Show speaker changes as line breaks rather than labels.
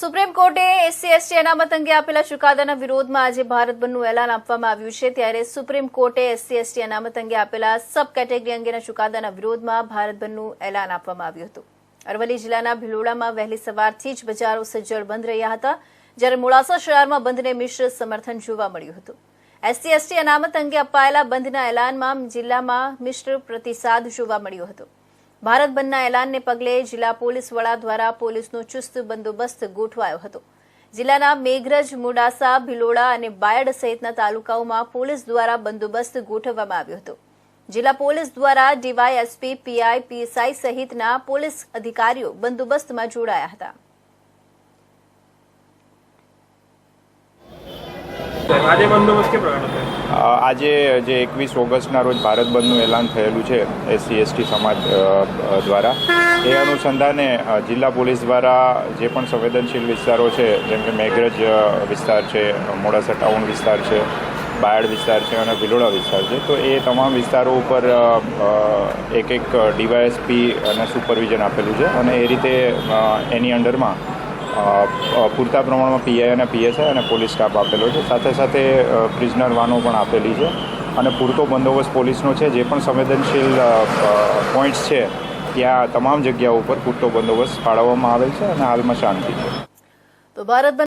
Supreme કોર્ટે SC ST અનામત અંગે આપેલા ચુકાદાના વિરોધમાં આજે ભારત બંધનું એલાન આપવામાં આવ્યું છે. ત્યારે સુપ્રીમ કોર્ટે એસસી એસટી અનામત અંગે આપેલા સબ કેટેગરી અંગેના ચુકાદાના વિરોધમાં ભારત બંધનું એલાન આપવામાં આવ્યું હતું. અરવલ્લી જિલ્લાના ભિલોડામાં વહેલી સવારથી જ બજારો સજ્જડ બંધ રહ્યા હતા, જ્યારે મોડાસા શહેરમાં બંધને મિશ્ર સમર્થન જોવા મળ્યું હતું. એસસી એસટી અનામત અંગે અપાયેલા બંધના એલાનમાં જિલ્લામાં મિશ્ર પ્રતિસાદ જોવા મળ્યો હતો. ભારત બંધના એલાનને પગલે જિલ્લા પોલીસ વડા દ્વારા પોલીસનો ચુસ્ત બંદોબસ્ત ગોઠવાયો હતો. જિલ્લાના મેઘરજ મોડાસા ભિલોડા અને બાયડ સહિતના તાલુકાઓમાં પોલીસ દ્વારા બંદોબસ્ત ગોઠવવામાં આવ્યો હતો. જિલ્લા પોલીસ દ્વારા ડીવાયએસપી પીઆઈ પીએસઆઈ સહિતના પોલીસ અધિકારીઓ બંદોબસ્તમાં જોડાયા હતા.
આજે બંદોબસ્ત કે
અ, આજે જે એકવીસ ઓગસ્ટના રોજ ભારત બંધનું એલાન થયેલું છે એસસી, એસટી સમાજ દ્વારા, એ અનુસંધાને જિલ્લા પોલીસ દ્વારા જે પણ સંવેદનશીલ વિસ્તારો છે, જેમ કે મેઘરજ વિસ્તાર છે, મોડાસા ટાઉન વિસ્તાર છે, બાયડ વિસ્તાર છે અને ભિલોડા વિસ્તાર છે, તો એ તમામ વિસ્તારો ઉપર એક એક ડીવાયએસપી અને સુપરવિઝન આપેલું છે અને એ રીતે એની અંડરમાં પૂરતા પ્રમાણમાં પીઆઈ અને પીએસઆઈ અને પોલીસ સ્ટાફ આપેલો છે. સાથે સાથે પ્રિઝનર વાનો પણ આપેલી છે અને પૂરતો બંદોબસ્ત પોલીસનો છે. જે પણ સંવેદનશીલ પોઈન્ટ્સ છે, ત્યાં તમામ જગ્યાઓ ઉપર પૂરતો બંદોબસ્ત ફાળવવામાં આવેલ છે અને હાલમાં શાંતિ છે.
તો ભારત